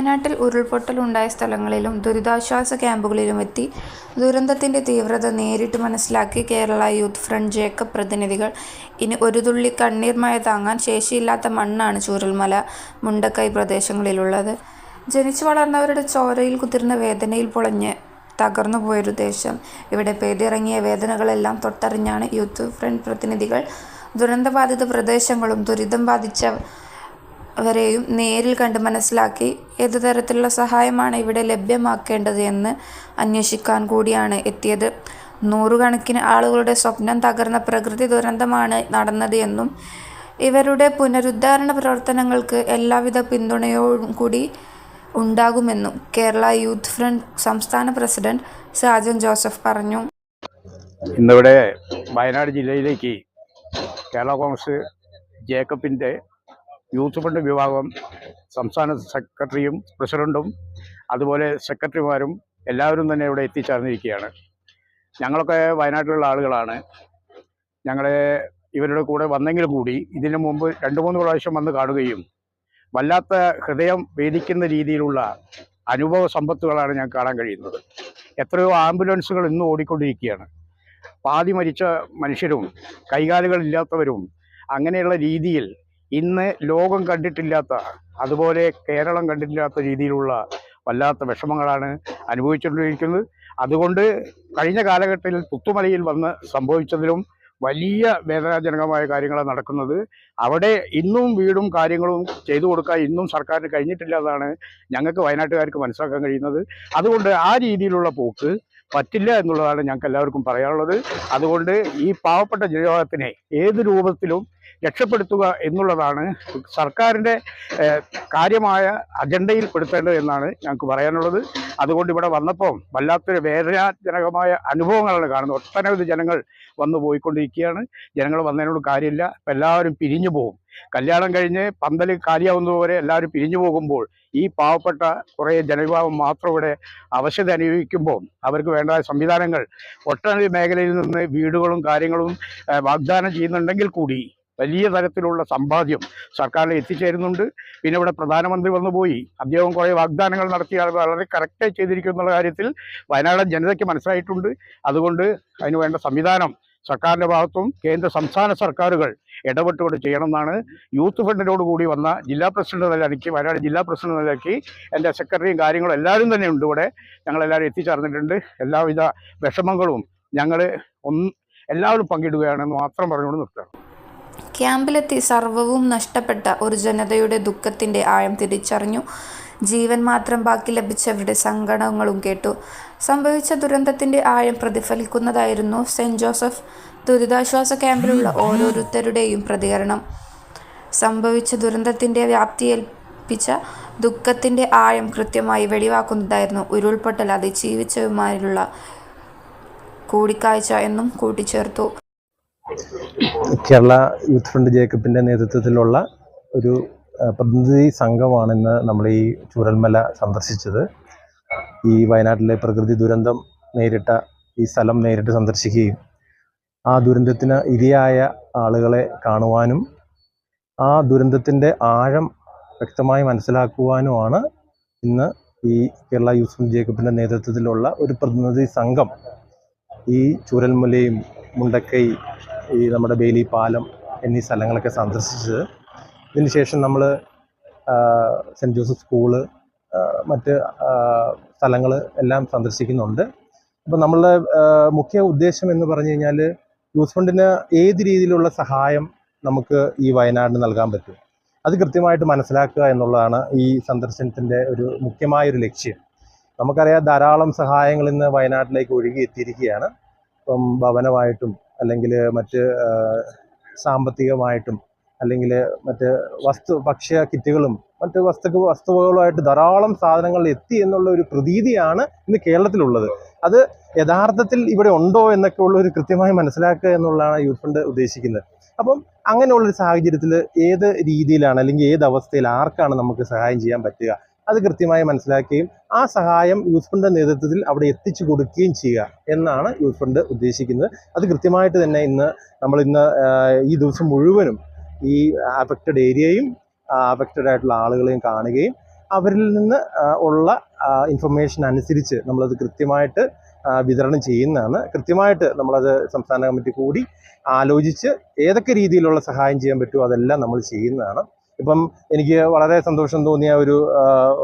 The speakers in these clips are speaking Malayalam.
വയനാട്ടിൽ ഉരുൾപൊട്ടലുണ്ടായ സ്ഥലങ്ങളിലും ദുരിതാശ്വാസ ക്യാമ്പുകളിലും എത്തി ദുരന്തത്തിന്റെ തീവ്രത നേരിട്ട് മനസ്സിലാക്കി കേരള യൂത്ത് ഫ്രണ്ട് ജേക്കബ് പ്രതിനിധികൾ ഇനി ഒരു തുള്ളി കണ്ണീർ മഴ താങ്ങാൻ ശേഷിയില്ലാത്ത മണ്ണാണ് ചൂരൽമല മുണ്ടക്കൈ പ്രദേശങ്ങളിലുള്ളത്. ജനിച്ചു വളർന്നവരുടെ ചോരയിൽ കുതിർന്ന വേദനയിൽ പൊളഞ്ഞ് തകർന്നു പോയൊരു ദേശം. ഇവിടെ പേടിയിറങ്ങിയ വേദനകളെല്ലാം തൊട്ടറിഞ്ഞാണ് യൂത്ത് ഫ്രണ്ട് പ്രതിനിധികൾ. ദുരന്തബാധിത പ്രദേശങ്ങളും ദുരിതം ബാധിച്ച വരെയും നേരിൽ കണ്ട് മനസ്സിലാക്കി ഏതു തരത്തിലുള്ള സഹായമാണ് ഇവിടെ ലഭ്യമാക്കേണ്ടത് എന്ന് അന്വേഷിക്കാൻ കൂടിയാണ് എത്തിയത്. നൂറുകണക്കിന് ആളുകളുടെ സ്വപ്നം തകർന്ന പ്രകൃതി ദുരന്തമാണ് നടന്നത് എന്നും ഇവരുടെ പുനരുദ്ധാരണ പ്രവർത്തനങ്ങൾക്ക് എല്ലാവിധ പിന്തുണയോടും കൂടി ഉണ്ടാകുമെന്നും കേരള യൂത്ത് ഫ്രണ്ട് സംസ്ഥാന പ്രസിഡന്റ് സാജൻ ജോസഫ് പറഞ്ഞു. ഇന്നിവിടെ വയനാട് ജില്ലയിലേക്ക് കേരള കോൺഗ്രസ് ജേക്കബിന്റെ യൂത്ത് ഫണ്ട് വിഭാഗം സംസ്ഥാന സെക്രട്ടറിയും പ്രസിഡന്റും അതുപോലെ സെക്രട്ടറിമാരും എല്ലാവരും തന്നെ ഇവിടെ എത്തിച്ചേർന്നിരിക്കുകയാണ്. ഞങ്ങളൊക്കെ വയനാട്ടിലുള്ള ആളുകളാണ്. ഞങ്ങളെ ഇവരുടെ കൂടെ വന്നെങ്കിൽ കൂടി ഇതിനു മുമ്പ് രണ്ട് മൂന്ന് പ്രാവശ്യം വന്ന് കാണുകയും വല്ലാത്ത ഹൃദയം വേദിക്കുന്ന രീതിയിലുള്ള അനുഭവ സമ്പത്തുകളാണ് ഞാൻ കാണാൻ കഴിയുന്നത്. എത്രയോ ആംബുലൻസുകൾ ഇന്നും ഓടിക്കൊണ്ടിരിക്കുകയാണ്. പാതി മരിച്ച മനുഷ്യരും കൈകാലുകളില്ലാത്തവരും അങ്ങനെയുള്ള രീതിയിൽ ഇന്ന് ലോകം കണ്ടിട്ടില്ലാത്ത അതുപോലെ കേരളം കണ്ടിട്ടില്ലാത്ത രീതിയിലുള്ള വല്ലാത്ത വിഷമങ്ങളാണ് അനുഭവിച്ചുകൊണ്ടിരിക്കുന്നത്. അതുകൊണ്ട് കഴിഞ്ഞ കാലഘട്ടത്തിൽ പുത്തുമലയിൽ വന്ന് സംഭവിച്ചതിലും വലിയ വേദനാജനകമായ കാര്യങ്ങളാണ് നടക്കുന്നത്. അവിടെ ഇന്നും വീടും കാര്യങ്ങളും ചെയ്തു കൊടുക്കാൻ ഇന്നും സർക്കാരിന് കഴിഞ്ഞിട്ടില്ല എന്നാണ് ഞങ്ങൾക്ക് വയനാട്ടുകാർക്ക് മനസ്സിലാക്കാൻ കഴിയുന്നത്. അതുകൊണ്ട് ആ രീതിയിലുള്ള പോക്ക് പറ്റില്ല എന്നുള്ളതാണ് ഞങ്ങൾക്ക് എല്ലാവർക്കും പറയാനുള്ളത്. അതുകൊണ്ട് ഈ പാവപ്പെട്ട ജനവിഭാഗത്തിനെ ഏത് രൂപത്തിലും രക്ഷപ്പെടുത്തുക എന്നുള്ളതാണ് സർക്കാരിന്റെ കാര്യമായ അജണ്ടയിൽ പെടുത്തേണ്ടത് എന്നാണ് ഞങ്ങൾക്ക് പറയാനുള്ളത്. അതുകൊണ്ട് ഇവിടെ വന്നപ്പോൾ വല്ലാത്തൊരു വേദനാജനകമായ അനുഭവങ്ങളാണ് കാണുന്നത്. ഒട്ടനവധി ജനങ്ങൾ വന്നു പോയിക്കൊണ്ടിരിക്കുകയാണ്. ജനങ്ങൾ വന്നതിനോട് കാര്യമില്ല. എല്ലാവരും പിരിഞ്ഞു പോകും. കല്യാണം കഴിഞ്ഞ് പന്തൽ കാര്യമാവുന്നതുവരെ എല്ലാവരും പിരിഞ്ഞു പോകുമ്പോൾ ഈ പാവപ്പെട്ട കുറേ ജനവിഭാഗം മാത്രം ഇവിടെ അവശത അനുഭവിക്കുമ്പോൾ അവർക്ക് വേണ്ട സംവിധാനങ്ങൾ ഒട്ടനവധി മേഖലയിൽ നിന്ന് വീടുകളും കാര്യങ്ങളും വാഗ്ദാനം ചെയ്യുന്നുണ്ടെങ്കിൽ കൂടി വലിയ തരത്തിലുള്ള സമ്പാദ്യം സർക്കാരിൽ എത്തിച്ചേരുന്നുണ്ട്. പിന്നെ ഇവിടെ പ്രധാനമന്ത്രി വന്നുപോയി അദ്ദേഹം കുറേ വാഗ്ദാനങ്ങൾ നടത്തി. വളരെ കറക്റ്റായി ചെയ്തിരിക്കും എന്നുള്ള കാര്യത്തിൽ വയനാട് ജനതയ്ക്ക് മനസ്സിലായിട്ടുണ്ട്. അതുകൊണ്ട് അതിന് വേണ്ട സംവിധാനം സർക്കാരിന്റെ ഭാഗത്തും കേന്ദ്ര സംസ്ഥാന സർക്കാരുകൾ ഇടപെട്ടുകൊണ്ട് ചെയ്യണമെന്നാണ് യൂത്ത് ഫണ്ടിനോട് കൂടി വന്ന ജില്ലാ പ്രസിഡന്റ് നിലയ്ക്ക് വയനാട് ജില്ലാ പ്രസിഡന്റ് നിലയ്ക്ക് എന്റെ സെക്രട്ടറിയും കാര്യങ്ങളും എല്ലാവരും തന്നെ ഉണ്ട് ഇവിടെ. ഞങ്ങളെല്ലാവരും എത്തിച്ചേർന്നിട്ടുണ്ട്. എല്ലാവിധ വിഷമങ്ങളും ഞങ്ങൾ ഒന്ന് എല്ലാവരും പങ്കിടുകയാണെന്ന് മാത്രം പറഞ്ഞുകൊണ്ട് നിർത്തുകയാണ് ക്യാമ്പിലെത്തി സർവവും നഷ്ടപ്പെട്ട ഒരു ജനതയുടെ ദുഃഖത്തിന്റെ ആഴം തിരിച്ചറിഞ്ഞു. ജീവൻ മാത്രം ബാക്കി ലഭിച്ചവരുടെ സങ്കടങ്ങളും കേട്ടു. സംഭവിച്ച ദുരന്തത്തിന്റെ ആഴം പ്രതിഫലിക്കുന്നതായിരുന്നു സെന്റ് ജോസഫ് ദുരിതാശ്വാസ ക്യാമ്പിലുള്ള ഓരോരുത്തരുടെയും പ്രതികരണം. സംഭവിച്ച ദുരന്തത്തിന്റെ വ്യാപ്തിയേൽപ്പിച്ച ദുഃഖത്തിന്റെ ആഴം കൃത്യമായി വെളിവാക്കുന്നതായിരുന്നു ഉരുൾപൊട്ടൽ. അതിജീവിച്ചവരുമായുള്ള കൂടിക്കാഴ്ച എന്നും കൂട്ടിച്ചേർത്തു. കേരള യൂത്ത് ഫ്രണ്ട് ജേക്കബിന്റെ നേതൃത്വത്തിലുള്ള ഒരു പ്രതിനിധി സംഘമാണ് ഇന്ന് നമ്മൾ ഈ ചൂരൽമല സന്ദർശിച്ചത്. ഈ വയനാട്ടിലെ പ്രകൃതി ദുരന്തം നേരിട്ട ഈ സ്ഥലം നേരിട്ട് സന്ദർശിക്കുകയും ആ ദുരന്തത്തിന് ഇരയായ ആളുകളെ കാണുവാനും ആ ദുരന്തത്തിന്റെ ആഴം വ്യക്തമായി മനസ്സിലാക്കുവാനുമാണ് ഇന്ന് ഈ കേരള യൂസ് ഫ്രണ്ട് ജേക്കബിന്റെ നേതൃത്വത്തിലുള്ള ഒരു പ്രതിനിധി സംഘം ഈ ചൂരൽമലയും മുണ്ടക്കൈ ഈ നമ്മുടെ ബേലി പാലം എന്നീ സ്ഥലങ്ങളൊക്കെ സന്ദർശിച്ചത്. ഇതിനുശേഷം നമ്മൾ സെന്റ് ജോസഫ് സ്കൂൾ മറ്റ് സ്ഥലങ്ങൾ എല്ലാം സന്ദർശിക്കുന്നുണ്ട്. അപ്പോൾ നമ്മളുടെ മുഖ്യ ഉദ്ദേശം എന്ന് പറഞ്ഞു കഴിഞ്ഞാൽ യൂത്ത് ഫണ്ടിന് ഏത് രീതിയിലുള്ള സഹായം നമുക്ക് ഈ വയനാടിന് നൽകാൻ പറ്റും? അത് കൃത്യമായിട്ട് മനസ്സിലാക്കുക എന്നുള്ളതാണ് ഈ സന്ദർശനത്തിന്റെ ഒരു മുഖ്യമായൊരു ലക്ഷ്യം. നമുക്കറിയാം ധാരാളം സഹായങ്ങൾ ഇന്ന് വയനാട്ടിലേക്ക് ഒഴുകി എത്തിയിരിക്കുകയാണ്. ഇപ്പം ഭവനമായിട്ടും അല്ലെങ്കിൽ മറ്റ് സാമ്പത്തികമായിട്ടും അല്ലെങ്കിൽ മറ്റ് വസ്തു ഭക്ഷ്യ കിറ്റുകളും മറ്റ് വസ്തു വസ്തുവകളുമായിട്ട് ധാരാളം സാധനങ്ങൾ എത്തി എന്നുള്ള ഒരു പ്രതീതിയാണ് ഇന്ന് കേരളത്തിലുള്ളത്. അത് യഥാർത്ഥത്തിൽ ഇവിടെ ഉണ്ടോ എന്നൊക്കെ ഉള്ള ഒരു കൃത്യമായി മനസ്സിലാക്കുക എന്നുള്ളതാണ് യൂത്ത് ഫണ്ട് ഉദ്ദേശിക്കുന്നത്. അപ്പം അങ്ങനെയുള്ളൊരു സാഹചര്യത്തിൽ ഏത് രീതിയിലാണ് അല്ലെങ്കിൽ ഏത് അവസ്ഥയിൽ ആർക്കാണ് നമുക്ക് സഹായം ചെയ്യാൻ പറ്റുക? അത് കൃത്യമായി മനസ്സിലാക്കുകയും ആ സഹായം യൂത്ത് ഫണ്ട് നേതൃത്വത്തിൽ അവിടെ എത്തിച്ചു കൊടുക്കുകയും ചെയ്യുക എന്നാണ് യൂത്ത് ഫണ്ട് ഉദ്ദേശിക്കുന്നത്. അത് കൃത്യമായിട്ട് തന്നെ ഇന്ന് നമ്മൾ ഇന്ന് ഈ ദിവസം മുഴുവനും ഈ അഫക്റ്റഡ് ഏരിയയും അഫക്റ്റഡ് ആയിട്ടുള്ള ആളുകളെയും കാണുകയും അവരിൽ നിന്ന് ഉള്ള ഇൻഫർമേഷൻ അനുസരിച്ച് നമ്മളത് കൃത്യമായിട്ട് വിതരണം ചെയ്യുന്നതാണ്. കൃത്യമായിട്ട് നമ്മളത് സംസ്ഥാന കമ്മിറ്റി കൂടി ആലോചിച്ച് ഏതൊക്കെ രീതിയിലുള്ള സഹായം ചെയ്യാൻ പറ്റുമോ അതെല്ലാം നമ്മൾ ചെയ്യുന്നതാണ്. ഇപ്പം എനിക്ക് വളരെ സന്തോഷം തോന്നിയ ഒരു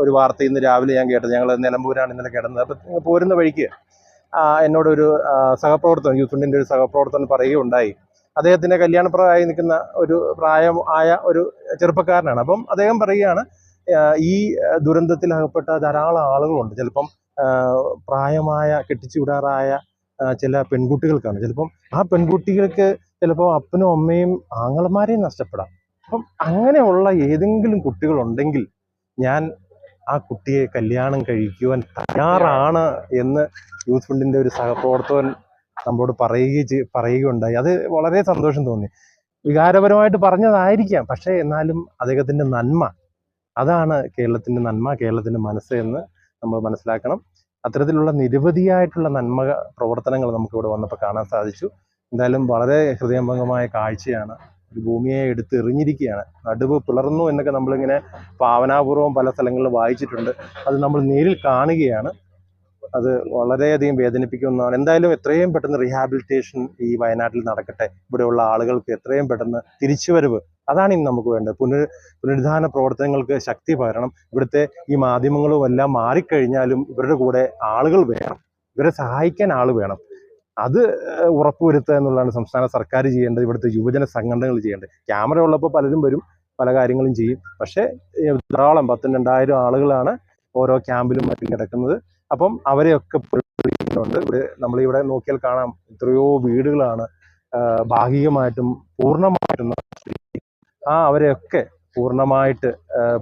ഒരു വാർത്ത ഇന്ന് രാവിലെ ഞാൻ കേട്ടത്. ഞങ്ങൾ നിലമ്പൂരാണ് ഇന്നലെ കിടന്നത്. അപ്പം പോരുന്ന വഴിക്ക് എന്നോടൊരു സഹപ്രവർത്തകൻ യൂത്ത് ഫണ്ടിന്റെ ഒരു സഹപ്രവർത്തകൻ പറയുകയുണ്ടായി. അദ്ദേഹത്തിന്റെ കല്യാണപ്രായമായി നിൽക്കുന്ന ഒരു പ്രായം ആയ ഒരു ചെറുപ്പക്കാരനാണ്. അപ്പം അദ്ദേഹം പറയുകയാണ് ഈ ദുരന്തത്തിൽ അകപ്പെട്ട ധാരാളം ആളുകളുണ്ട്. ചിലപ്പം പ്രായമായ കെട്ടിച്ചുവിടാറായ ചില പെൺകുട്ടികൾക്കാണ്. ചിലപ്പം ആ പെൺകുട്ടികൾക്ക് ചിലപ്പോൾ അപ്പനും അമ്മയും ആങ്ങളമാരെയും നഷ്ടപ്പെടാം. അപ്പം അങ്ങനെയുള്ള ഏതെങ്കിലും കുട്ടികളുണ്ടെങ്കിൽ ഞാൻ ആ കുട്ടിയെ കല്യാണം കഴിക്കുവാൻ തയ്യാറാണ് എന്ന് യൂത്ത് ഫണ്ടിന്റെ ഒരു സഹപ്രവർത്തകൻ നമ്മോട് പറയുകയും പറയുകയുണ്ടായി. അത് വളരെ സന്തോഷം തോന്നി. വികാരപരമായിട്ട് പറഞ്ഞതായിരിക്കാം. പക്ഷേ എന്നാലും അദ്ദേഹത്തിന്റെ നന്മ അതാണ് കേരളത്തിന്റെ നന്മ കേരളത്തിന്റെ മനസ്സ് എന്ന് നമ്മൾ മനസ്സിലാക്കണം. അത്തരത്തിലുള്ള നിരവധിയായിട്ടുള്ള നന്മ പ്രവർത്തനങ്ങൾ നമുക്കിവിടെ വന്നപ്പോൾ കാണാൻ സാധിച്ചു. എന്തായാലും വളരെ ഹൃദയംഗമായ കാഴ്ചയാണ് ഭൂമിയെ എടുത്ത് എറിഞ്ഞിരിക്കുകയാണ് നടുവ് പിളർന്നു എന്നൊക്കെ നമ്മളിങ്ങനെ ഭാവനാപൂർവം പല സ്ഥലങ്ങളിൽ വായിച്ചിട്ടുണ്ട്. അത് നമ്മൾ നേരിൽ കാണുകയാണ്. അത് വളരെയധികം വേദനിപ്പിക്കുന്നതാണ്. എന്തായാലും എത്രയും പെട്ടെന്ന് റീഹാബിലിറ്റേഷൻ ഈ വയനാട്ടിൽ നടക്കട്ടെ. ഇവിടെയുള്ള ആളുകൾക്ക് എത്രയും പെട്ടെന്ന് തിരിച്ചുവരവ്. അതാണ് ഇന്ന് നമുക്ക് വേണ്ടത്. പുനർ പുനരുദ്ധാന പ്രവർത്തനങ്ങൾക്ക് ശക്തി പകരണം. ഇവിടുത്തെ ഈ മാധ്യമങ്ങളും എല്ലാം മാറിക്കഴിഞ്ഞാലും ഇവരുടെ കൂടെ ആളുകൾ വേണം. ഇവരെ സഹായിക്കാൻ ആൾ വേണം. അത് ഉറപ്പുവരുത്തുക എന്നുള്ളതാണ് സംസ്ഥാന സർക്കാർ ചെയ്യേണ്ടത് ഇവിടുത്തെ യുവജന സംഘടനകൾ ചെയ്യേണ്ടത്. ക്യാമറ ഉള്ളപ്പോൾ പലരും വരും പല കാര്യങ്ങളും ചെയ്യും. പക്ഷേ ധാരാളം പത്തും രണ്ടായിരം ആളുകളാണ് ഓരോ ക്യാമ്പിലും മറ്റും കിടക്കുന്നത്. അപ്പം അവരെയൊക്കെ പുനരുദ്ധരിക്കുന്നുണ്ട് ഇവിടെ നമ്മളിവിടെ നോക്കിയാൽ കാണാം എത്രയോ വീടുകളാണ് ഭാഗികമായിട്ടും പൂർണമായിട്ടും ആ അവരെയൊക്കെ പൂർണമായിട്ട്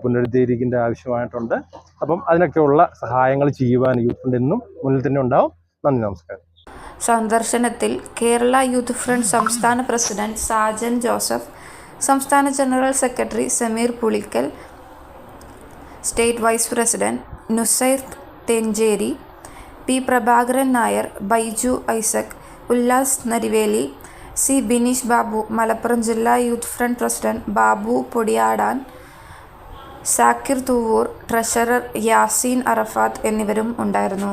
പുനരുദ്ധീകരിക്കേണ്ട ആവശ്യമായിട്ടുണ്ട്. അപ്പം അതിനൊക്കെയുള്ള സഹായങ്ങൾ ചെയ്യുവാൻ യൂത്ത് ഫണ്ട് എന്നും മുന്നിൽ തന്നെ ഉണ്ടാവും. നന്ദി നമസ്കാരം. സന്ദർശനത്തിൽ കേരള യൂത്ത് ഫ്രണ്ട് സംസ്ഥാന പ്രസിഡന്റ് സാജൻ ജോസഫ് സംസ്ഥാന general secretary Sameer Pulikkal state vice president Nusair Thencheri P Prabhakaran Nair Baiju Isaac Ullas Nariveli C Bineesh Babu Malappuram ജില്ലാ youth front president Babu Podiyadan Zakir Thuvvur treasurer Yaseen Arafath എന്നിവരും ഉണ്ടായിരുന്നു.